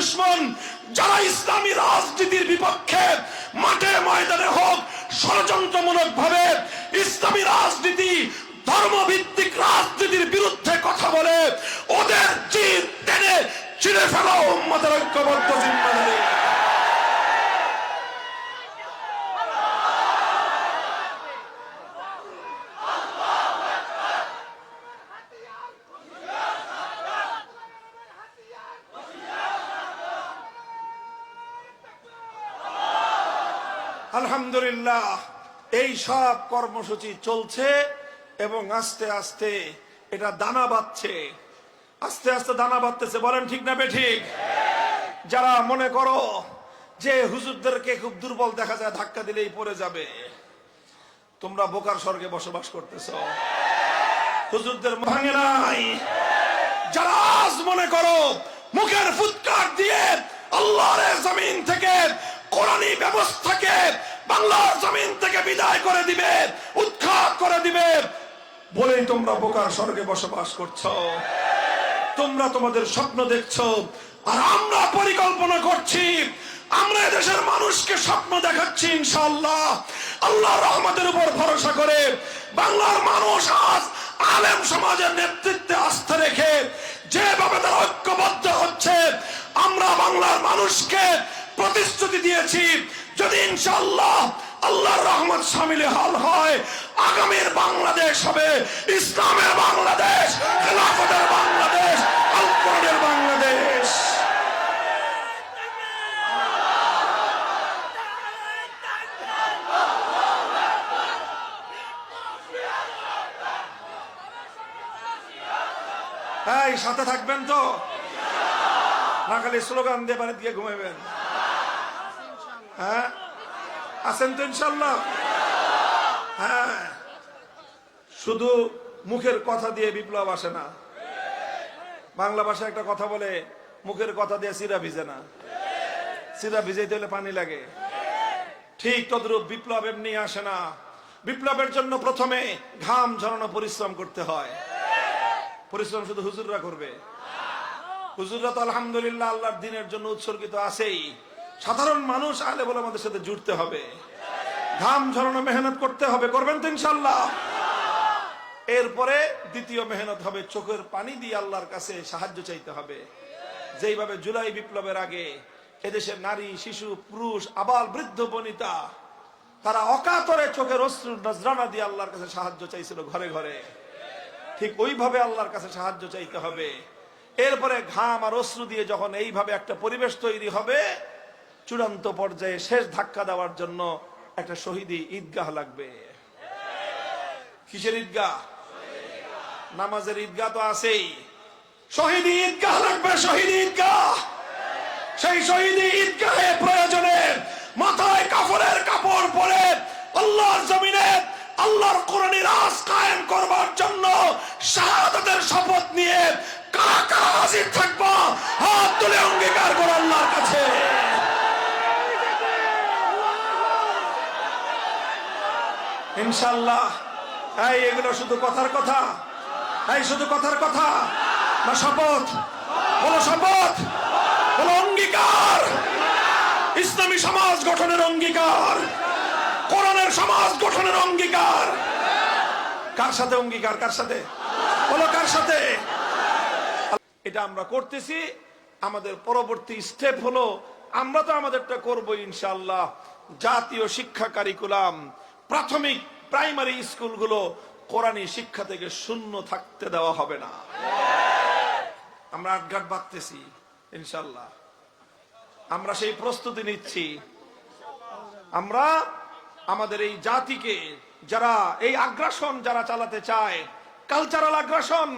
দুশ্মন যারা ইসলামী রাজনীতির বিপক্ষে মাঠে ময়দানে হোক ষড়যন্ত্রমূলক ভাবে ইসলামী রাজনীতি, ধর্মভিত্তিক রাজনীতির বিরুদ্ধে কথা বলে, ওদের চির টেনে চিড়ে ফেলো, উম্মতের ঐক্যবদ্ধ জিম্মাদারি। আলহামদুলিল্লাহ এই সব কর্মসূচি চলছে এবং আস্তে আস্তে এটা দানা বাঁধছে। আস্তে আস্তে দানা বাঁধতেছে বলেন ঠিক না বে ঠিক। যারা মনে করো যে হুজুরদেরকে খুব দুর্বল দেখা যায় ধাক্কা দিলেই পড়ে যাবে। তোমরা বোকার স্বর্গে বসবাস করতেছ। হুজুরদের ভাঙে নাই। যারা আজ মনে করো মুখের ফুৎকার দিয়ে আল্লাহর জমিন থেকে কোরআনী ব্যবস্থাকে বাংলার জমিন থেকে বিদায় করে দিবে, উৎখাত করে দিবে। বলেই তোমরা বোকার স্বর্গে বসবাস করছ। তোমরা তোমাদের স্বপ্ন দেখছ। আর আমরা পরিকল্পনা করছি, আমরা দেশের মানুষকে স্বপ্ন দেখাচ্ছি, ইনশাআল্লাহ। আল্লাহ রহমতের উপর ভরসা করে বাংলার মানুষ আজ আলেম সমাজের নেতৃত্বে আস্থা রেখে যেভাবে তারা ঐক্যবদ্ধ হচ্ছে, আমরা বাংলার মানুষকে প্রতিশ্রুতি দিয়েছি। যদি ইনশাআল্লাহ আল্লাহর রহমত সামিলে হাল হয়, আগামীর বাংলাদেশ হবে, ইসলামের বাংলাদেশ, খেলাফতের বাংলাদেশ আল বাংলাদেশ। সাথে থাকবেন তো? না খালি স্লোগান দিয়ে বাড়িতে গিয়ে ঘুমাবেন হ্যাঁ? আছেন তো ইনশাল্লাহ হ্যাঁ। শুধু মুখের কথা দিয়ে বিপ্লব আসে না। বাংলা ভাষায় একটা কথা বলে, মুখের কথা দিয়ে সিরা ভিজে না। সিরা ভিজাইতে হলে পানি লাগে। ঠিক তদ্রুপ বিপ্লব এমনি আসে না। বিপ্লবের জন্য প্রথমে ঘাম ঝরানো পরিশ্রম করতে হয়। পরিশ্রম শুধু হুজুররা করবে। হুজুররা তো আলহামদুলিল্লাহ আল্লাহর দিনের জন্য উৎসর্গিত আছেই। সাধারণ মানুষ আলে বলে আমাদের সাথে জুড়তে হবে। ঘাম ঝরানো মেহনত করতে হবে, করবেন তো ইনশাল্লাহ এরপরে দ্বিতীয় মেহনত হবে, চোখের পানি দিয়ে আল্লাহর কাছে সাহায্য চাইতে হবে। যেইভাবে জুলাই বিপ্লবের আগে এদেশের নারী, শিশু, পুরুষ, আবাল, বৃদ্ধ, বনিতা, তারা অকাতরে চোখের অশ্রু নজরানা দিয়ে আল্লাহর কাছে সাহায্য চাইছিল ঘরে ঘরে। ঠিক ওইভাবে আল্লাহর কাছে সাহায্য চাইতে হবে। এরপরে ঘাম আর অশ্রু দিয়ে যখন এইভাবে একটা পরিবেশ তৈরি হবে চূড়ান্ত পর্যায়ে শেষ ধাক্কা দেওয়ার জন্য একটা শহীদি ঈদগাহ লাগবে। কিসের ঈদগাহ? নামাজের ঈদগাহ তো আছেই। শহীদি ঈদগাহ লাগবে, শহীদ ঈদগাহ। সেই শহীদি ঈদগাহে প্রয়োজনে মাথায় কাপড়ের কাপড় পরে আল্লাহর জমিনে আল্লাহর কোরআনী রাজ কায়েম করবার জন্য শাহাদাতের শপথ নিয়ে কারা হাজির থাকব? হাত তুলে অঙ্গীকার করো আল্লাহর কাছে ইনশাল্লাহ এই, এগুলো শুধু কথার কথা। এই, শুধু কথার কথা। না, শপথ। বলো শপথ। বলো অঙ্গীকার। ইসলামী সমাজ গঠনের অঙ্গীকার। কোরআনের সমাজ গঠনের অঙ্গীকার। কার সাথে অঙ্গীকার? কার সাথে? বলো কার সাথে? এটা আমরা করতেছি। আমাদের পরবর্তী স্টেপ হলো, আমরা তো আমাদেরটা করব ইনশাল্লাহ জাতীয় শিক্ষা কারিকুলাম। প্রাথমিক প্রাইমারি স্কুলগুলো কোরআনী শিক্ষা থেকে শূন্য থাকতে দেওয়া হবে না। আমরা আটঘাট বাঁধতেছি, ইনশাল্লাহ। আমরা সেই প্রস্তুতি নিচ্ছি। আমরা আমাদের এই জাতিকে, যারা এই আগ্রাসন যারা চালাতে চায় কালচারাল আগ্রাসন,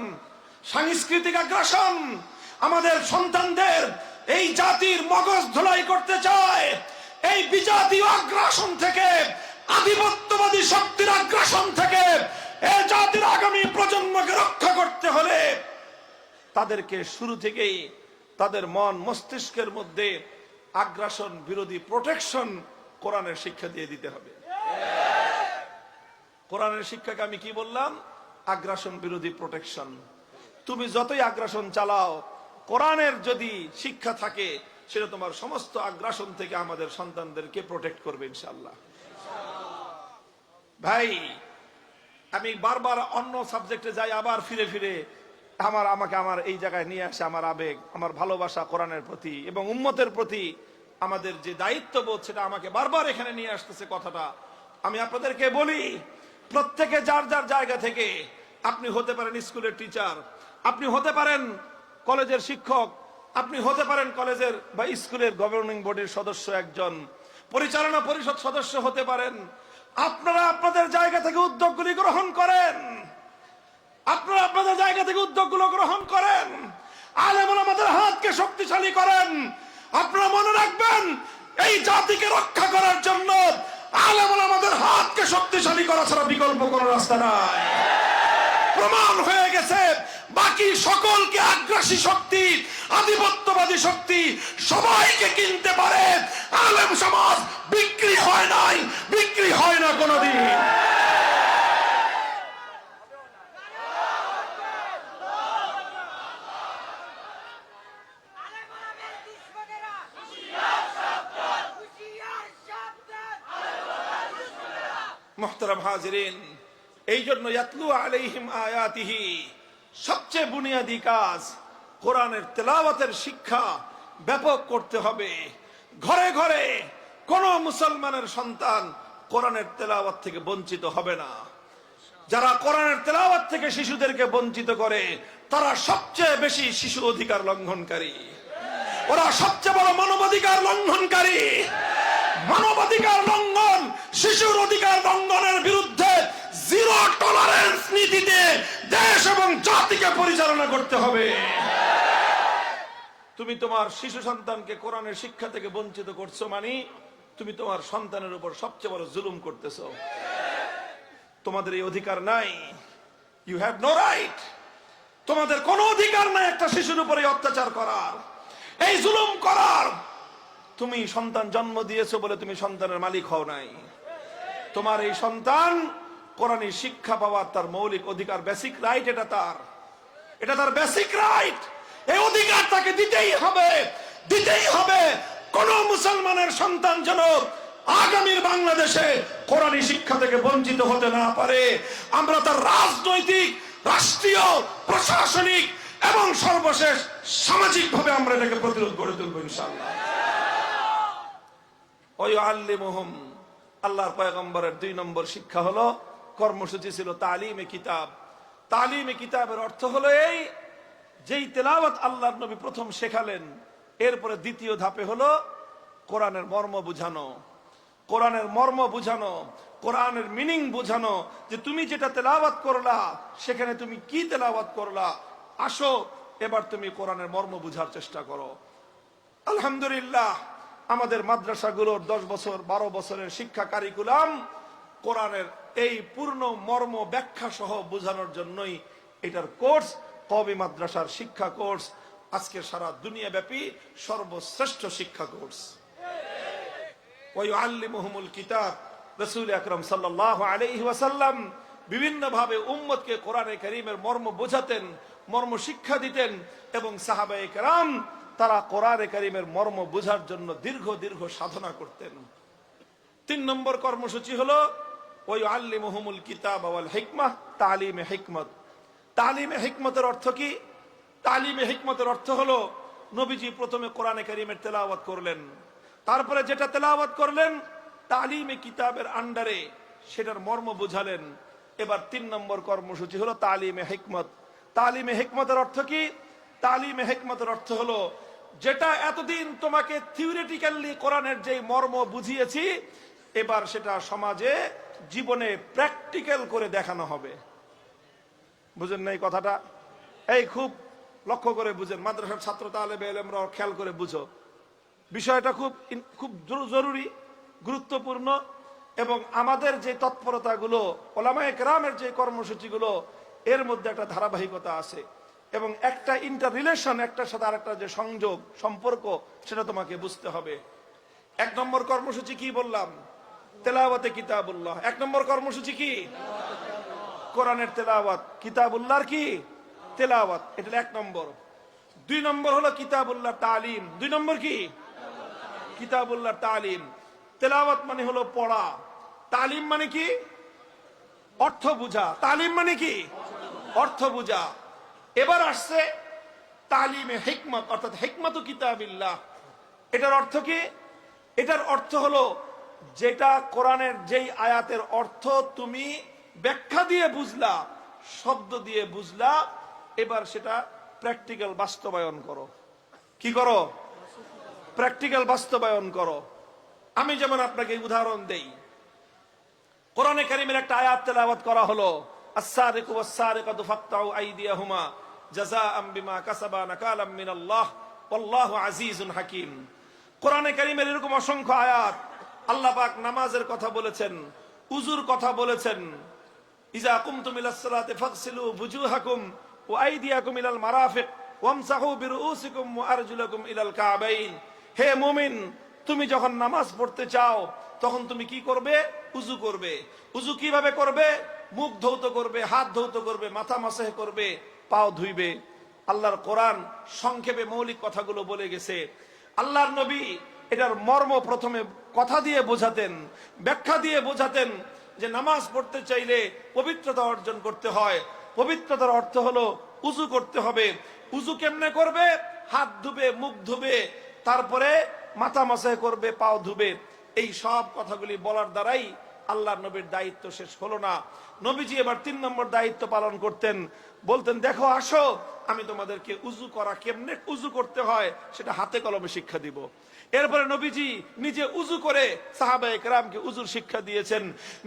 সাংস্কৃতিক আগ্রাসন, আমাদের সন্তানদের এই জাতির মগজ ধুলাই করতে চায়, এই বিজাতীয় আগ্রাসন থেকে আধিপত্যবাদী শক্তির আগ্রাসন থেকে এই জাতির আগামী প্রজন্মকে রক্ষা করতে হলে তাদেরকে শুরু থেকেই তাদের মন মস্তিষ্কের মধ্যে আগ্রাসন, বিরোধী প্রোটেকশন কোরআনের শিক্ষা দিয়ে দিতে হবে। কোরআনের শিক্ষাকে আমি কি বললাম? আগ্রাসন, বিরোধী প্রোটেকশন তুমি যতই আগ্রাসন চালাও, কোরআনের যদি শিক্ষা থাকে, সেটা তোমার সমস্ত আগ্রাসন থেকে আমাদের সন্তানদেরকে প্রোটেক্ট করবে ইনশাল্লাহ ভাই, আমি বারবার অন্য সাবজেক্টে যাই, আবার ফিরে ফিরে আমার, আমাকে আমার এই জায়গায় নিয়ে আসে আমার আবেগ, আমার ভালোবাসা কোরআনের প্রতি এবং উম্মতের প্রতি আমাদের যে দায়িত্ববোধ, সেটা আমাকে বারবার এখানে নিয়ে আসতেছে কথাটা। আমি আপনাদেরকে বলি, প্রত্যেকে যার যার জায়গা থেকে আপনি হতে পারেন স্কুলের টিচার আপনি হতে পারেন কলেজের শিক্ষক, আপনি হতে পারেন কলেজের বা স্কুলের গভর্নিং বডির সদস্য একজন, পরিচালনা পরিষদ সদস্য হতে পারেন আপনারা আপনাদের জায়গা থেকে উদ্যোগগুলি গ্রহণ করেন। আপনারা আপনাদের জায়গা থেকে উদ্যোগগুলো গ্রহণ করেন। আলেমুল আমাদের হাতকে শক্তিশালী করেন। আপনারা মনে রাখবেন, এই জাতিকে রক্ষা করার জন্য আলেমুল আমাদের হাতকে শক্তিশালী করা ছাড়া বিকল্প কোনো রাস্তা নাই। প্রমাণ হয়ে গেছে বাকি সকলকে আগ্রাসী শক্তি, আধিপত্যবাদী শক্তি, সবাইকে কিনতে পারে। আলেম সমাজ বিক্রি হয় নাই, বিক্রি হয় না কোনোদিন। মোহতারাম হাজিরিন, এই জন্য ইয়াতলু আলাইহিম আয়াতিহি। সবচেয়ে বুনিয়াদী কাজ কোরআনের তেলাওয়াতের শিক্ষা ব্যাপক করতে হবে। ঘরে ঘরে কোন মুসলমানের সন্তান কোরআনের তেলাওয়াত থেকে বঞ্চিত হবে না। যারা কোরআনের তেলাওয়াত থেকে শিশুদেরকে বঞ্চিত করে, তারা সবচেয়ে বেশি শিশু অধিকার লঙ্ঘনকারী। ওরা সবচেয়ে বড় মানবাধিকার লঙ্ঘনকারী। মানবাধিকার লঙ্ঘন শিশুর অধিকার লঙ্ঘনের বিরুদ্ধে জিরো টলারেন্স নীতিতে দেশ এবং জাতিকে পরিচালনা করতে হবে। তুমি তোমার শিশু সন্তানকে কোরআনের শিক্ষা থেকে বঞ্চিত করছ মানে তুমি তোমার সন্তানের উপর সবচেয়ে বড় জুলুম করতেছো। তোমাদের এই অধিকার নাই। ইউ হ্যাভ নো রাইট তোমাদের কোনো অধিকার নাই একটা শিশুর উপরে অত্যাচার করার। এই জুলুম করার। তুমি সন্তান জন্ম দিয়েছ বলে তুমি সন্তানের মালিক হও নাই। তোমার এই সন্তান কোরআনী শিক্ষা পাওয়ার তার মৌলিক অধিকার বেসিক রাইট এটা তার। এটা তার বেসিক রাইট এই অধিকার তাকে দিতেই হবে দিতেই হবে। কোন মুসলমানের সন্তান যেন আগামীর বাংলাদেশে কোরআনী শিক্ষা থেকে বঞ্চিত হতে না পারে। আমরা তার রাজনৈতিক, রাষ্ট্রীয়, প্রশাসনিক এবং সর্বশেষ সামাজিক ভাবে আমরা এটাকে প্রতিরোধ গড়ে তুলবো আল্লিমুহুম আল্লাহর পয়গম্বরের দুই নম্বর শিক্ষা হলো কর্মসূচি ছিল তালিমে কিতাব। তালিমে কিতাবের অর্থ হলো এই, যেই তেলাওয়াত আল্লাহর নবী প্রথম শেখালেন, এরপরে দ্বিতীয় ধাপে হলো কোরআনের মর্ম বুঝানো। কোরআনের মর্ম বুঝানো, কোরআনের মিনিং বুঝানো, যে তুমি যেটা তেলাওয়াত করলা, সেখানে তুমি কি তেলাওয়াত করলা, আসো, এবার তুমি কোরআনের মর্ম বুঝার চেষ্টা করো। আলহামদুলিল্লাহ, আমাদের মাদ্রাসাগুলোর দশ বছর, বারো বছরের শিক্ষা কারিকুলাম কোরআনের এই পূর্ণ মর্ম ব্যাখ্যা সহ বোঝানোর জন্যই এটার কোর্স, কবি মাদ্রাসার শিক্ষা কোর্স, আজকে সারা দুনিয়া ব্যাপী সর্বশ্রেষ্ঠ শিক্ষা কোর্স। ওয়াইউআল্লিমুহুমুল কিতাব, রাসূল আকরাম সাল্লাল্লাহু আলাইহি ওয়াসাল্লাম বিভিন্ন উম্মতকে কোরআনে কারীমের মর্ম বোঝাতেন, মর্ম শিক্ষা দিতেন এবং কেরাম তারা মর্ম বোঝার জন্য দীর্ঘ দীর্ঘ সাধনা করতেন। তিন নম্বর কর্মসূচি হলো ওই আল্লিমুহুমুল কিতাব ওয়াল হিকমাহ তালিমে অর্থ কি? তালিমে অর্থ নবীজি প্রথমে তেলাওয়াত করলেন। তারপরে যেটা তেলাওয়াত করলেন, তালিমে কিতাবের আন্ডারে সেটার মর্ম বুঝালেন। এবার তিন নম্বর কর্মসূচি হলো তালিমে হিকমত। তালিমে হিকমতের অর্থ কি? তালিমে হিকমতের অর্থ হলো, যেটা এতদিন তোমাকে থিওরিটিক্যালি কোরআনের যে মর্ম বুঝিয়েছি, এবার সেটা সমাজে জীবনে প্র্যাকটিক্যাল করে দেখানো হবে। বুঝেন না এই কথাটা? এই খুব লক্ষ্য করে বুঝেন, মাদ্রাসার ছাত্র তালেবে এলেমরা খেয়াল করে বুঝো। বিষয়টা খুব খুব জরুরি, গুরুত্বপূর্ণ এবং আমাদের যে তৎপরতাগুলো, ওলামায়ে কেরামের যে কর্মসূচিগুলো, এর মধ্যে একটা ধারাবাহিকতা আছে এবং একটা ইন্টার রিলেশন একটার সাথে আরেকটা যে সংযোগ, সম্পর্ক, সেটা তোমাকে বুঝতে হবে। এক নম্বর কর্মসূচি কি বললাম? তেলাওয়াতে কিতাবুল্লাহ। এক নম্বর কর্মসূচি কি? কোরআনের তেলাওয়াত। কিতাবুল্লাহর কি? তেলাওয়াত। এটা এক নম্বর। দুই নম্বর হলো কিতাবুল্লাহ তালিম। দুই নম্বর কি? কিতাবুল্লাহ তালিম। তেলাওয়াত মানে হলো পড়া। তালিম মানে কি? অর্থ বুঝা। তালিম মানে কি? অর্থ বুঝা। এবার আসছে তালিমে হেকমত, অর্থাৎ হিকমত কিতাবিল্লাহ। এটার অর্থ কি? এটার অর্থ হলো যেটা কোরআনের যেই আয়াতের অর্থ তুমি ব্যাখ্যা দিয়ে বুঝলা, শব্দ দিয়ে বুঝলা, এবার সেটা প্র্যাকটিক্যাল বাস্তবায়ন করো। কি করো? প্র্যাকটিক্যাল বাস্তবায়ন করো। আমি যেমন আপনাকে উদাহরণ দেই, কোরআনে কারিমের একটা আয়াত তেলাওয়াত করা হলো জাযাআম বিমা কাসাবা কোরআনে কারিমের এরকম অসংখ্য আয়াত আল্লাহ পাক নামাজের কথা বলেছেন, উজুর কথা বলেছেন। ইজা কুমতুম ইলাস সালাতি ফাগসিলু বুজুহাকুম ওয়া আইদিয়াকুম ইলাল মারাফিক ইলাল কাবাইন। হে মুমিন, তুমি যখন নামাজ পড়তে চাও, তখন তুমি কি করবে? উজু করবে। উজু কীভাবে করবে? মুখ ধৌত করবে, হাত ধৌত করবে, মাথা মাসেহ করবে, পাও ধুইবে। আল্লাহর কোরআন সংক্ষেপে মৌলিক কথাগুলো বলে গেছে। আল্লাহর নবী, এটার মর্ম প্রথমে কথা দিয়ে বোঝাতেন, ব্যাখ্যা দিয়ে বোঝাতেন যে নামাজ পড়তে চাইলে পবিত্রতা অর্জন করতে হয়। পবিত্রতার অর্থ হলো উজু করতে হবে। উজু কেমনে করবে? হাত ধুবে, মুখ ধুবে, তারপরে মাথা মাসায় করবে, পাও ধুবে। এই সব কথাগুলি বলার দ্বারাই আল্লাহ নবীর দায়িত্ব শেষ হলো না। নবীজি এবার তিন নম্বর দায়িত্ব পালন করতেন। বলতেন, দেখো, আসো, আমি তোমাদেরকে উজু করা কেমনে উজু করতে হয়, সেটা হাতে কলমে শিক্ষা দিব। এরপরে নবীজি নিজে উজু করে সাহাবা একরামকে উজুর শিক্ষা দিয়েছেন।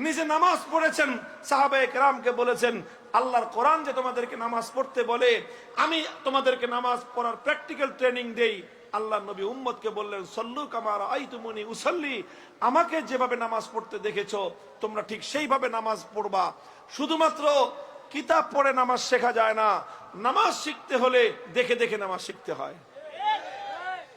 নিজে নামাজ পড়েছেন সাহাবা একরামকে বলেছেন, আল্লাহর কোরআন যে তোমাদেরকে নামাজ পড়তে বলে, আমি তোমাদেরকে নামাজ পড়ার প্র্যাকটিক্যাল ট্রেনিং দেই। আল্লাহ নবী উম্মদকে বললেন, সল্লু কামার আই তুমনি উসল্লি, আমাকে যেভাবে নামাজ পড়তে দেখেছ, তোমরা ঠিক সেইভাবে নামাজ পড়বা। শুধুমাত্র কিতাব পড়ে নামাজ শেখা যায় না, নামাজ শিখতে হলে দেখে দেখে নামাজ শিখতে হয়।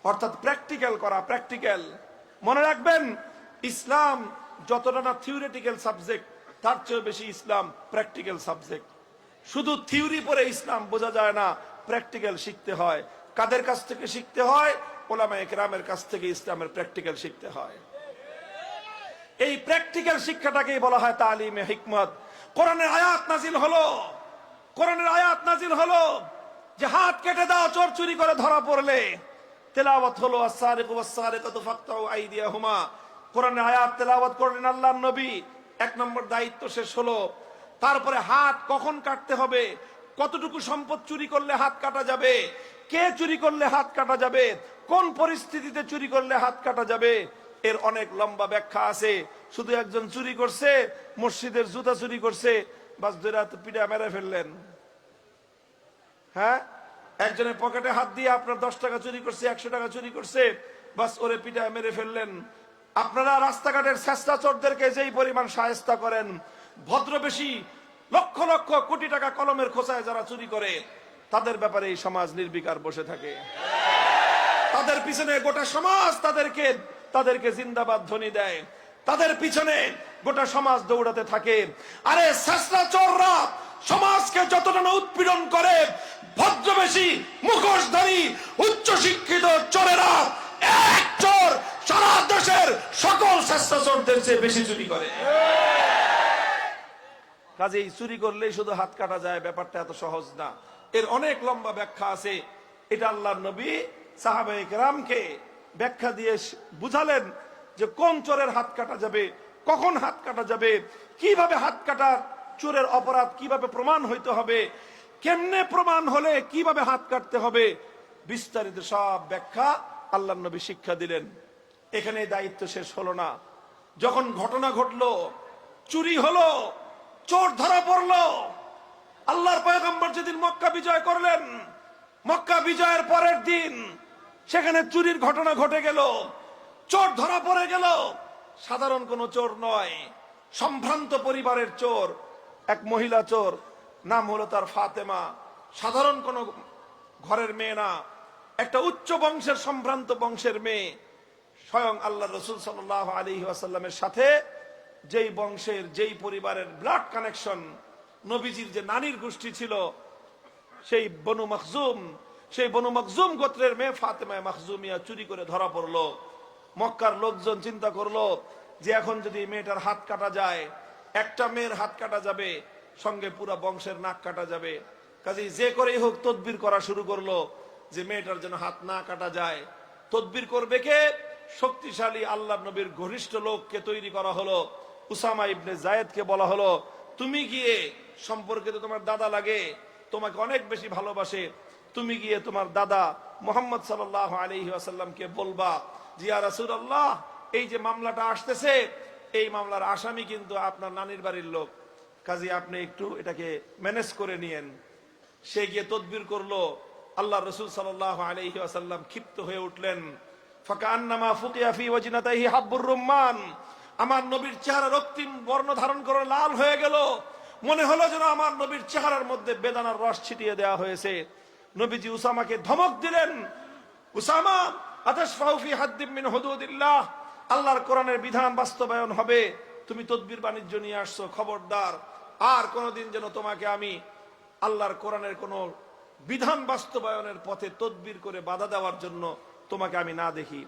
অর্থাৎ প্র্যাকটিক্যাল করা প্র্যাকটিক্যাল মনে রাখবেন, ইসলাম যতটা না থিওরিটিক্যাল সাবজেক্ট তার চেয়ে বেশি ইসলাম প্র্যাকটিক্যাল সাবজেক্ট শুধু থিওরি পরে ইসলাম বোঝা যায় না প্র্যাকটিক্যাল শিখতে হয়। কাদের কাছ থেকে শিখতে হয়? ওলামা একরামের কাছ থেকে ইসলামের প্র্যাকটিক্যাল শিখতে হয়। এই প্র্যাকটিক্যাল শিক্ষাটাকেই বলা হয় তালিমে হিকমত। কোরআনের আয়াত নাজিল হলো। কোরআনের আয়াত নাজিল হলো। যে হাত কেটে দাও, চোর চুরি করে ধরা পড়লে। তেলাওয়াত হলো, আস-সারিকু ওয়াস-সারিকাতু ফাকতাউ আইদিয়াহুমা। কোরআনের আয়াত তেলাওয়াত করলেন আল্লাহর নবী। এক নম্বর দায়িত্ব শেষ হলো। তারপরে হাত কখন কাটতে হবে? কতটুকু সম্পদ চুরি করলে হাত কাটা যাবে? কে চুরি করলে হাত কাটা যাবে? কোন পরিস্থিতিতে চুরি করলে হাত কাটা যাবে? এর অনেক লম্বা ব্যাখ্যা আছে। শুধু একজন চুরি করছে, মসজিদের জুতা চুরি করছে, বাস ধরে হাত পিঠা মেরে ফেললেন। হ্যাঁ? একজনের পকেটে হাত দিয়ে আপনার দশ টাকা চুরি করছে, একশো টাকা চুরি করছে, বাস ওরে পিঠা মেরে ফেললেন। আপনারা রাস্তাঘাটের চেষ্টা যেই পরিমাণ সাহেস্তা করেন ভদ্র বেশি লক্ষ লক্ষ কোটি টাকা কলমের খোঁচায় যারা চুরি করে, তাদের ব্যাপারে এই সমাজ নির্বিকার বসে থাকে। তাদের পিছনে গোটা সমাজ তাদেরকে তাদেরকে জিন্দাবাদ ধ্বনি দেয়। তাদের পিছনে গোটা সমাজ দৌড়াতে থাকে। আরে চোররা সমাজকে যতটা উৎপীড়ন করে ভদ্রবেশী, মুখোশধারী উচ্চ শিক্ষিত চোরেরা এক চোর সারা দেশের সকল শেষরা চোরদের চেয়ে বেশি চুরি করে। কাজেই চুরি করলেই শুধু হাত কাটা যায়, ব্যাপারটা এত সহজ না। এর অনেক লম্বা ব্যাখ্যা আছে। এটা আল্লাহ নবী সাহাবায়ে কেরামকে ব্যাখ্যা দিয়ে বুঝালেন যে কোন চোরের হাত কাটা যাবে, কখন হাত কাটা যাবে, কীভাবে হাত কাটা চোরের অপরাধ কীভাবে প্রমাণ হইতে হবে। কেমনে প্রমাণ হলে কীভাবে হাত কাটতে হবে? বিস্তারিত সব ব্যাখ্যা আল্লাহর নবী শিক্ষা দিলেন। এখানে দায়িত্ব শেষ হলো না। যখন ঘটনা ঘটলো, চুরি হলো, চোর ধরা পড়ল, আল্লাহর পয়গম্বর যেদিন মক্কা বিজয় করলেন, মক্কা বিজয়ের পরের দিন সেখানে চুরির ঘটনা ঘটে গেল, চোর ধরা পড়ে গেল। সাধারণ কোনো চোর নয়, সম্ভ্রান্ত পরিবারের চোর, এক মহিলা চোর। নাম হলো তার ফাতেমা। সাধারণ কোনো ঘরের মেয়ে না, একটা উচ্চ বংশের সম্ভ্রান্ত বংশের মেয়ে। স্বয়ং আল্লাহ রসুল সাল্লাহ আলী আসাল্লামের সাথে যেই বংশের, যেই পরিবারের ব্লাড কানেকশন, নবীজির যে নানির গোষ্ঠী ছিল, সেই বনু মখজুম, সেই বনু মখজুম গোত্রের মেয়ে ফাতেমায় মখজুমিয়া চুরি করে ধরা পড়ল। মক্কার লোকজন চিন্তা করল যে এখন যদি মেয়েটার হাত কাটা যায়, একটা মেয়ের হাত কাটা যাবে সঙ্গে পুরা বংশের নাক কাটা যাবে। কাজে যে করেই হোক তদবির করা শুরু করল যে মেয়েটার যেন হাত না কাটা যায়। তদবির করবে কে? শক্তিশালী আল্লাহ নবীর ঘনিষ্ঠ লোককে তৈরি করা হলো। উসামা ইবনে জায়েদকে বলা হলো, তুমি গিয়ে সম্পর্কে তো তোমার দাদা লাগে, তোমাকে অনেক বেশি ভালোবাসে। তুমি গিয়ে তোমার দাদা মোহাম্মদ সাল্লাহ আলহি আসাল্লামকে বলবা জিয়া রাসুল্লাহ এই যে মামলাটা আসতেছে, এই মামলার আসামি কিন্তু আপনার নানির বাড়ির লোক। কাজে আপনি একটু এটাকে ম্যানেজ করে নিয়েন। সে গিয়ে তদবির করল আল্লাহ রসুল সাল্লাহ আলহি ক্ষিপ্ত হয়ে উঠলেন। ফাঁকা আন্নামা ফুকিয়া ফি ওয়াজিনাতাহি হাব্বুর আমার নবীর চেহারা রক্তিম বর্ণ ধারণ করে লাল হয়ে গেল। মনে হলো যেন আমার নবীর চেহারার মধ্যে বেদানার রস ছিটিয়ে দেওয়া হয়েছে। নবীজি উসামাকে ধমক দিলেন, উসামা, আতাশফাউ ফি হাদ্দিম মিন হুদুদিল্লাহ। আল্লাহর কোরআনের বিধান বাস্তবায়ন হবে। তুমি তদবির বাণিজ্য নিয়ে আসছো, খবরদার। আর কোনোদিন যেন তোমাকে আমি আল্লাহর কোরআনের কোন বিধান বাস্তবায়নের পথে তদবির করে বাধা দেওয়ার জন্য তোমাকে আমি না দেখি।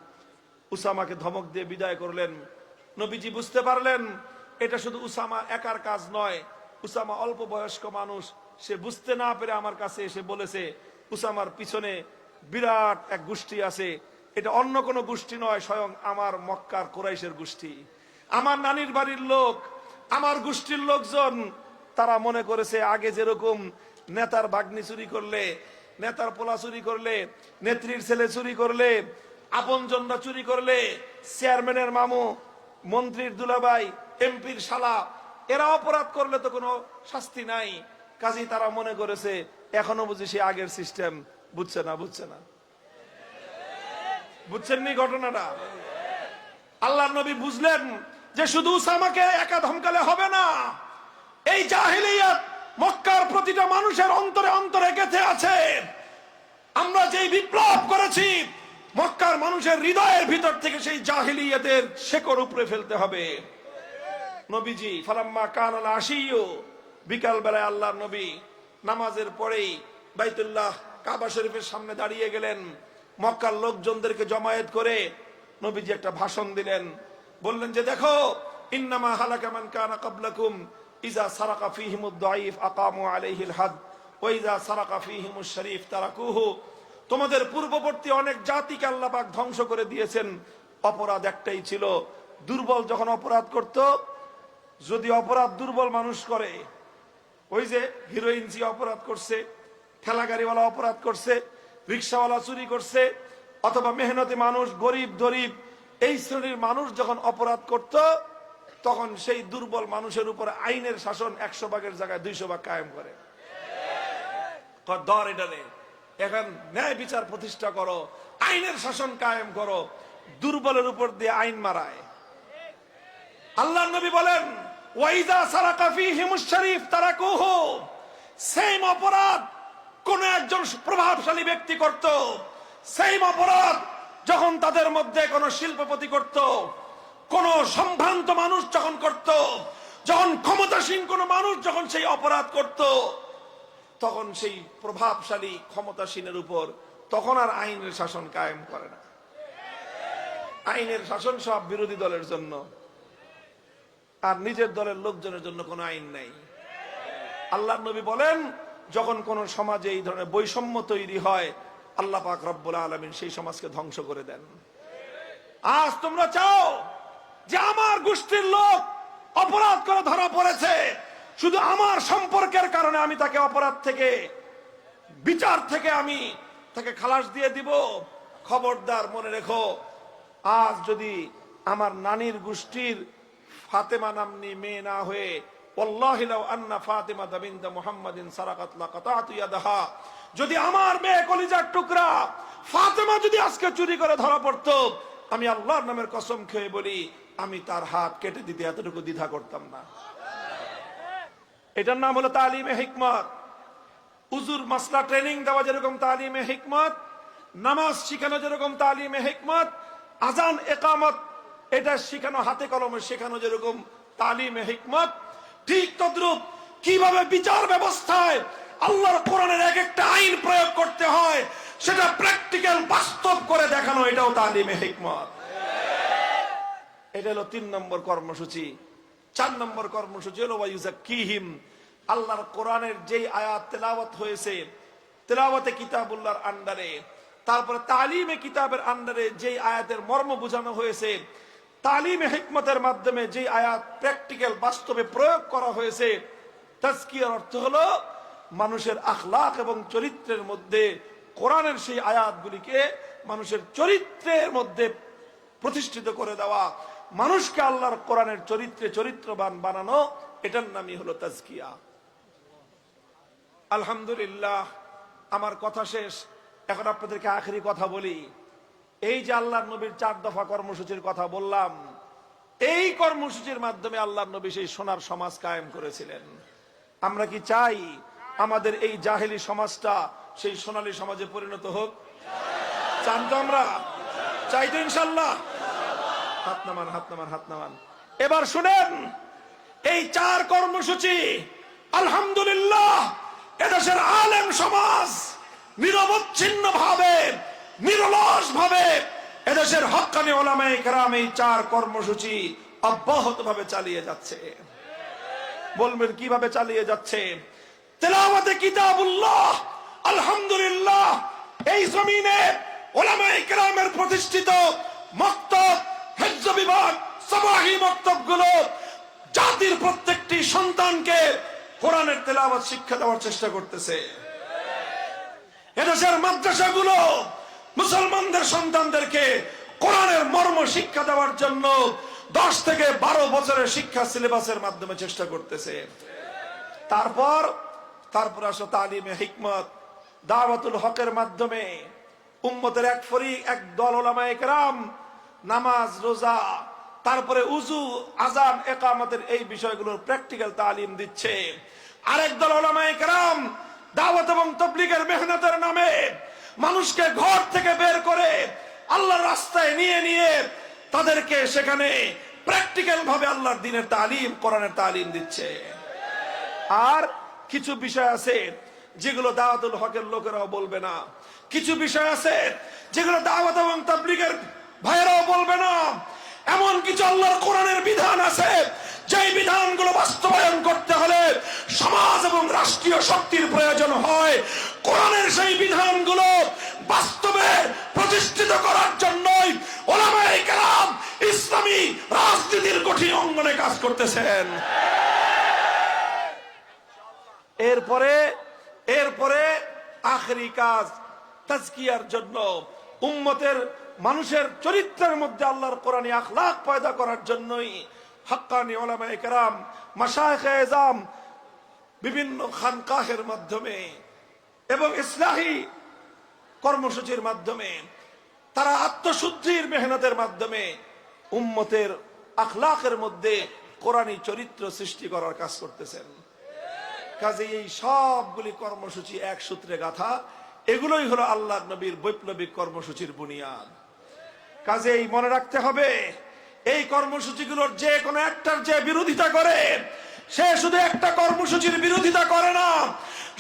উসামাকে ধমক দিয়ে বিদায় করলেন। নবীজি বুঝতে পারলেন, এটা শুধু উসামা একার কাজ নয়, উসামা অল্প বয়স্ক মানুষ, সে বুঝতে না পেরে আমার কাছে এসে বলেছে, উসামার পিছনে বিরাট এক গোষ্ঠী আছে। এটা অন্য কোনো গোষ্ঠী নয়, স্বয়ং আমার মক্কার কোরাইশের গোষ্ঠী। আমার নানির বাড়ির লোক আমার গোষ্ঠীর লোকজন, তারা মনে করেছে আগে যেরকম নেতার বাগ্নি চুরি করলে, নেতার পোলা চুরি করলে, নেত্রীর ছেলে চুরি করলে, আপনজনরা চুরি করলে, চেয়ারম্যানের মামু, মন্ত্রীর দুলাভাই, এমপির শালা, এরা অপরাধ করলে তো কোনো শাস্তি নাই। কাজেই তারা মনে করেছে, এখনও বুঝি সে আগের সিস্টেম, বুঝছে না বুঝছে না। বুঝছেন নি ঘটনাটা? আল্লাহ নবী বুঝলেন যে শুধু উসামাকে একা ধমকালে হবে না, এই জাহিলিয়াত মক্কার প্রতিটা মানুষের অন্তরে অন্তরে গেঁথে আছে। আমরা যেই বিপ্লব করেছি, মক্কার মানুষের হৃদয়ের ভিতর থেকে সেই জাহিলিয়াতের শেকড় উপরে ফেলতে হবে। নবীজি, ফালাম্মা কানাল আসিও বিকাল বেলায় আল্লাহ নবী নামাজের পরেই বাইতুল্লাহ কাবা শরীফের সামনে দাঁড়িয়ে গেলেন। মক্কার লোকজনদেরকে জমায়েত করে নবীজি একটা ভাষণ দিলেন। বললেন যে দেখো, ইন্নামা হালাকা মান কানা ক্বাবলাকুম ইজা সারাকা ফীহিমুদ দাঈফ আকামু আলাইহিল হাদ, ওয়া ইজা সারাকা ফীহিমুশ শরীফ তারাকুহু। তোমাদের পূর্ববর্তী অনেক জাতিকে আল্লাহ পাক ধ্বংস করে দিয়েছেন। অপরাধ একটাই ছিল, দুর্বল যখন অপরাধ করত, যদি অপরাধ দুর্বল মানুষ করে, ওই যে হিরোইন জি অপরাধ করছে ঠেলা গাড়িওয়ালা অপরাধ করছে, রিক্সাওয়ালা চুরি করছে, অথবা মেহনতি মানুষ গরিব গরিব এই শ্রেণির মানুষ যখন অপরাধ করত, তখন সেই দুর্বল মানুষের উপর আইনের শাসন একশো ভাগের জায়গায় দুইশো ভাগ কায়েম করে। কর, ধর এটারে এখন ন্যায় বিচার প্রতিষ্ঠা করো, আইনের শাসন কায়েম করো, দুর্বলের উপর দিয়ে আইন মারায়। আল্লাহ নবী বলেন ওয়াইদা সারাকা ফীহিমুশ শরীফ তারাকুহু। সেম অপরাধ কোন একজন প্রভাবশালী ব্যক্তি করত। সেম অপরাধ যখন তাদের মধ্যে কোন শিল্পপতি করত, কোন সম্ভ্রান্ত মানুষ যখন করত, যখন ক্ষমতাসীন কোন মানুষ যখন সেই অপরাধ করত, তখন সেই প্রভাবশালী ক্ষমতাসীনের উপর তখন আর আইনের শাসন কায়েম করে না। আইনের শাসন সব বিরোধী দলের জন্য, আর নিজের দলের লোকজনের জন্য কোনো আইন নাই। আল্লাহ নবী বলেন, যখন কোন সমাজে এই ধরনের বৈষম্য তৈরি হয় আল্লাহ পাক রব্বুল আলমিন সেই সমাজকে ধ্বংস করে দেন। আজ তোমরা চাও যে আমার গোষ্ঠীর লোক অপরাধ করে ধরা পড়েছে। শুধু আমার সম্পর্কের কারণে আমি তাকে অপরাধ থেকে, বিচার থেকে আমি তাকে খালাস দিয়ে দিব। খবরদার, মনে রেখো, আজ যদি আমার নানির গোষ্ঠীর ফাতেমা নামনি মেয়ে না হয়ে লাউ আন্না ফাতিমা বিনত মুহাম্মাদিন সারাকাত লাকাতাতু ইয়াদাহা যদি আমার মেয়ে কলিজার টুকরা ফাতেমা যদি আজকে চুরি করে ধরা পড়তো, আমি আল্লাহর নামের কসম খেয়ে বলি, আমি তার হাত কেটে দিতে এতটুকু দ্বিধা করতাম না। এটার নাম হলো তালিমে হিকমত। উজুর মাসলা ট্রেনিং দেওয়া যেরকম তালিমে হিকমত, নামাজ শিখানো যেরকম তালিমে হিকমত, আজান, একামত, এটা শিখানো, হাতে কলমে শেখানো যেরকম তালিমে হিকমত। ঠিক তদ্রুপ কীভাবে বিচার ব্যবস্থায় আল্লাহর কোরআনের এক একটা আইন প্রয়োগ করতে হয়, সেটা প্র্যাকটিক্যাল বাস্তব করে দেখানো, এটাও তালিমে হিকমত। এটা হলো তিন নম্বর কর্মসূচি। চার নম্বর কর্মসূচি হলো কিহিম আল্লাহর কোরআনের যেই আয়াত তেলাওয়াত হয়েছে, তেলাওয়াতে কিতাবুল্লাহর আন্ডারে, তারপরে তালিমে কিতাবের আন্ডারে যেই আয়াতের মর্ম বোঝানো হয়েছে, তালিমে হিকমতের মাধ্যমে যেই আয়াত প্র্যাকটিক্যাল বাস্তবে প্রয়োগ করা হয়েছে, তাজকিয়ার অর্থ হলো মানুষের আখলাখ এবং চরিত্রের মধ্যে কোরআনের সেই আয়াতগুলিকে মানুষের চরিত্রের মধ্যে প্রতিষ্ঠিত করে দেওয়া, মানুষকে আল্লাহর কোরআনের চরিত্রে চরিত্রবান বানানো, এটার নামই হলো তাজকিয়া। আলহামদুলিল্লাহ, আমার কথা শেষ। এখন আপনাদেরকে আখেরি কথা বলি। এই যে আল্লাহ নবীর চার দফা কর্মসূচির কথা বললাম, এই কর্মসূচির মাধ্যমে আল্লাহ নবী সেই সোনার সমাজ কায়েম করেছিলেন। আমরা কি চাই আমাদের এই জাহেলি সমাজটা সেই সোনালী সমাজে পরিণত হোক। চান তো আমরা? চাই তো ইনশাল্লাহ। হাত নামান হাত নামান হাত নামান। এবার শুনেন, এই চার কর্মসূচি আলহামদুলিল্লাহ এদেশের আলেম সমাজ নিরবচ্ছিন্ন ভাবে নিরলস ভাবে এদেশের হকানি ওলামাই কেরাম এই চার কর্মসূচি অব্যাহত ভাবে চালিয়ে যাচ্ছে। বলবেন, কীভাবে চালিয়ে যাচ্ছে? তেলাওয়াতে কিতাবুল্লাহ, আলহামদুলিল্লাহ, এই জমিনে ওলামাই কেরামের প্রতিষ্ঠিত মক্তব হেজ্জ বিভাগ সবাহি মক্তবগুলো জাতির প্রত্যেকটি সন্তানকে কোরআনের তেলাওয়াত শিক্ষা দেওয়ার চেষ্টা করতেছে। এদেশের মাদ্রাসাগুলো মুসলমানদের সন্তানদেরকে কোরআনের মর্ম শিক্ষা দেওয়ার জন্য দশ থেকে বারো বছরের শিক্ষা সিলেবাসের মাধ্যমে চেষ্টা করতেছে। তারপর তারপর আসো তালিমে হিকমত। দাওয়াতুল হকের মাধ্যমে উম্মতের এক ফরি এক দল ওলামায়ে কেরাম নামাজ, রোজা, তারপরে উজু আজান একামতের এই বিষয়গুলোর প্র্যাকটিক্যাল তালিম দিচ্ছে। আরেক দল ওলামায়ে কেরাম দাওয়াত এবং তবলিগের মেহনতের নামে মানুষকে ঘর থেকে বের করে আল্লাহর রাস্তায় নিয়ে নিয়ে তাদেরকে সেখানে প্র্যাকটিক্যাল ভাবে আল্লাহর দিনের তালিম, কোরআনের তালিম দিচ্ছে। আর কিছু বিষয় আছে যেগুলো দাওয়াতুল হকের লোকেরাও বলবে না। কিছু বিষয় আছে যেগুলো দাওয়াত এবং তাবলিগের ভাইয়েরাও বলবে না। এমন কিছু আল্লাহর কোরআনের বিধান আছে, যেই বিধানগুলো বাস্তবায়ন করতে হলে সমাজ এবং রাষ্ট্রীয় শক্তির প্রয়োজন হয়। কোরআনের সেই বিধানগুলো বাস্তবে প্রতিষ্ঠিত করার জন্যই ওলামায়ে কেরাম ইসলামী রাজনীতির কঠিন অঙ্গনে কাজ করতেছেন। এরপরে এরপরে আখরি কাজ তাজকিয়ার জন্য। উম্মতের, মানুষের চরিত্রের মধ্যে আল্লাহর কোরআনী আখলাক পয়দা করার জন্যই হাক্কানি ওলামায়ে কেরাম মাশায়েখ এজাম, বিভিন্ন খানকাহের মাধ্যমে এবং ইসলাহী কর্মসূচির মাধ্যমে, তারা আত্মশুদ্ধির মেহনতের মাধ্যমে উম্মতের আখলাখের মধ্যে কোরআনী চরিত্র সৃষ্টি করার কাজ করতেছেন। কাজে এই সবগুলি কর্মসূচি এক সূত্রে গাথা। এগুলোই হলো আল্লাহ নবীর বৈপ্লবিক কর্মসূচির বুনিয়াদ। কাজেই মনে রাখতে হবে, এই কর্মসূচিগুলোর যে কোনো একটার যে বিরোধিতা করে, সে শুধু একটা কর্মসূচির বিরোধিতা করে না,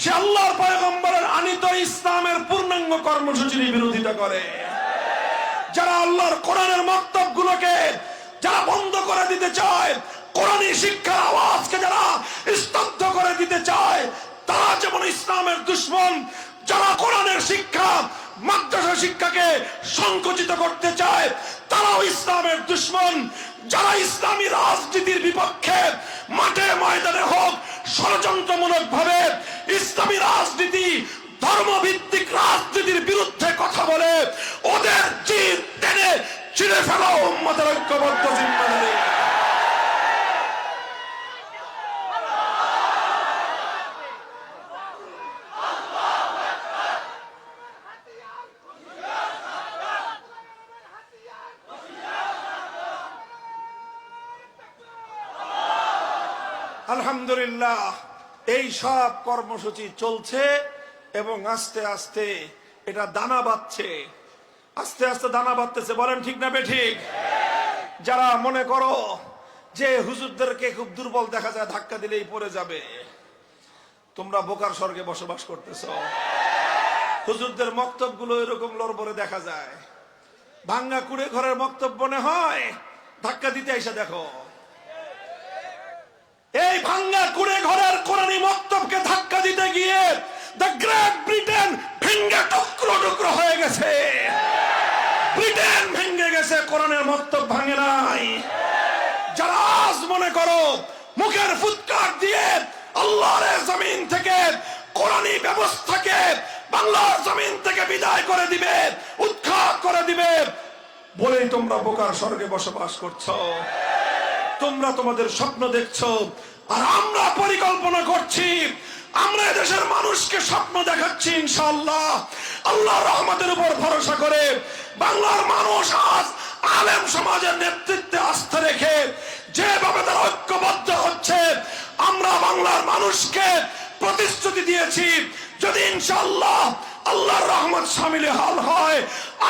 সে আল্লাহর পয়গম্বরের আনিত ইসলামের পূর্ণাঙ্গ কর্মসূচির বিরোধিতা করে। যারা আল্লাহর কোরআনের মক্তব গুলোকে যারা বন্ধ করে দিতে চায় কোরআনী শিক্ষার আওয়াজকে যারা স্তব্ধ করে দিতে চায়, তারা যেমন ইসলামের দুশ্মন, যারা কোরআনের শিক্ষা, মাদ্রাসা শিক্ষাকে সংকুচিত করতে চায়, তারাও ইসলামের দুশ্মন। যারা ইসলামী রাজনীতির বিপক্ষে মাঠে ময়দানে হোক ষড়যন্ত্রমূলক ভাবে ইসলামী রাজনীতি, ধর্মভিত্তিক রাজনীতির বিরুদ্ধে কথা বলে, ওদের জিদ টেনে ছিঁড়ে ফেলা উম্মতের ঐক্যবদ্ধ জিম্মাদারি। আলহামদুলিল্লাহ, এই সব কর্মসূচি চলছে এবং আস্তে আস্তে এটা দানা বাঁধছে। আস্তে আস্তে দানা বাঁধতেছে, বলেন ঠিক না বে ঠিক? যারা মনে করো যে হুজুরদেরকে খুব দুর্বল দেখা যায়, ধাক্কা দিলেই পড়ে যাবে। তোমরা বোকার স্বর্গে বসবাস করতেছ। হুজুরদের মক্তবগুলো এরকম লড়বড়ে দেখা যায়। ভাঙ্গা কুড়ে ঘরের মক্তব মনে হয়, ধাক্কা দিতে এসে দেখো। এই ভাঙ্গা কুড়ে ঘরের কোরআনী মক্তবকে ধাক্কা দিতে গিয়ে দ্য গ্রেট ব্রিটেন ভেঙ্গে টুকরো টুকরো হয়ে গেছে। ব্রিটেন ভেঙ্গে গেছে কোরআনের মক্তব ভাঙে নাই। যারা আজ মনে করো মুখের ফুৎকার দিয়ে আল্লাহর জমিন থেকে কোরআনী ব্যবস্থাকে বাংলার জমিন থেকে বিদায় করে দিবে, উৎখাত করে দিবে, বলেই তোমরা বোকার স্বর্গে বসবাস করছ। তোমরা তোমাদের স্বপ্ন দেখছ, আর আমরা পরিকল্পনা করছি, আমরা দেশের মানুষকে স্বপ্ন দেখাচ্ছি ইনশাআল্লাহ। আল্লাহর রহমতের উপর ভরসা করে বাংলার মানুষ আজ আলেম সমাজের নেতৃত্বে আস্থা রেখে যেভাবে তারা ঐক্যবদ্ধ হচ্ছে, আমরা বাংলার মানুষকে প্রতিশ্রুতি দিয়েছি। যদি ইনশাআল্লাহ আল্লাহর রহমত সামিল হাল হয়।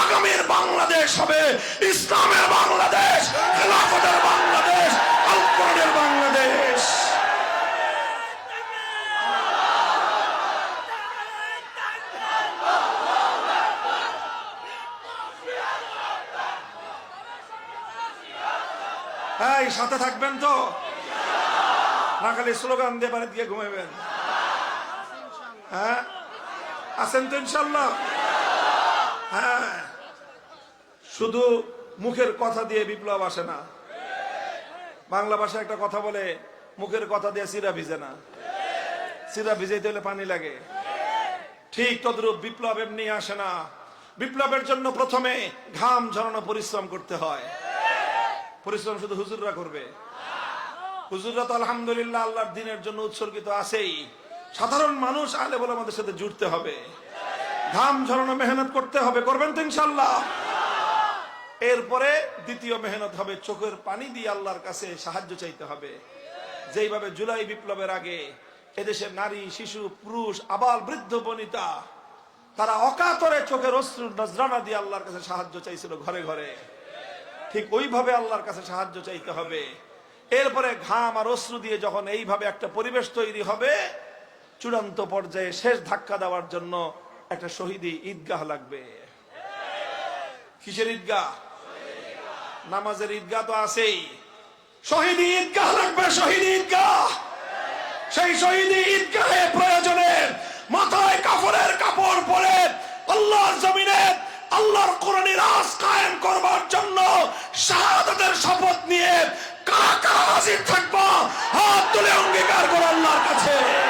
আগামীর বাংলাদেশ হবে ইসলামের বাংলাদেশ, খেলাফতের বাংলাদেশ আল বাংলাদেশ। এই, সাথে থাকবেন তো? না খালি স্লোগান দিয়ে বাড়ি দিয়ে ঘুমাবেন হ্যাঁ? আছেন তো ইনশাল্লাহ হ্যাঁ। শুধু মুখের কথা দিয়ে বিপ্লব আসে না। বাংলা ভাষায় একটা কথা বলে, মুখের কথা দিয়ে সিরা ভিজে না। সিরা ভিজাইতে হলে পানি লাগে। ঠিক তদ্রূপ বিপ্লব এমনি আসে না। বিপ্লবের জন্য প্রথমে ঘাম ঝরানো পরিশ্রম করতে হয়। পরিশ্রম শুধু হুজুররা করবে। হুজুররা তো আলহামদুলিল্লাহ আল্লাহর দিনের জন্য উৎসর্গিত আছেই। সাধারণ মানুষ আলে বলে আমাদের সাথে জুড়তে হবে। ঘাম ঝরানো মেহনত করতে হবে। করবেন তো ইনশাল্লাহ এরপরে দ্বিতীয় মেহনত হবে। চোখের পানি দিয়ে আল্লাহর কাছে সাহায্য চাইতে হবে। যেইভাবে জুলাই বিপ্লবের আগে এদেশের নারী, শিশু, পুরুষ, আবাল, বৃদ্ধ, বনিতা, তারা অকাতরে চোখের অশ্রু, নজরানা দিয়ে আল্লাহর কাছে সাহায্য চাইছিল ঘরে ঘরে। ঠিক ওইভাবে আল্লাহর কাছে সাহায্য চাইতে হবে। এরপরে ঘাম আর অশ্রু দিয়ে যখন এইভাবে একটা পরিবেশ তৈরি হবে চূড়ান্ত পর্যায়ে শেষ ধাক্কা দেওয়ার জন্য একটা শহীদি ঈদগাহ লাগবে। কিসের ঈদগাহ? নামাজের ঈদগাহ তো আছেই। শহীদ ঈদগাহ লাগবে, শহীদ ঈদগাহ। সেই শহীদ ঈদগাহে প্রয়োজনে মাথায় কাপড়ের কাপড় পরে আল্লাহর জমিনে আল্লাহর কোরআনী রাজ কায়েম করবার জন্য শাহাদাতের শপথ নিয়ে কারা হাজির থাকব, হাত তুলে অঙ্গীকার করো আল্লাহর কাছে।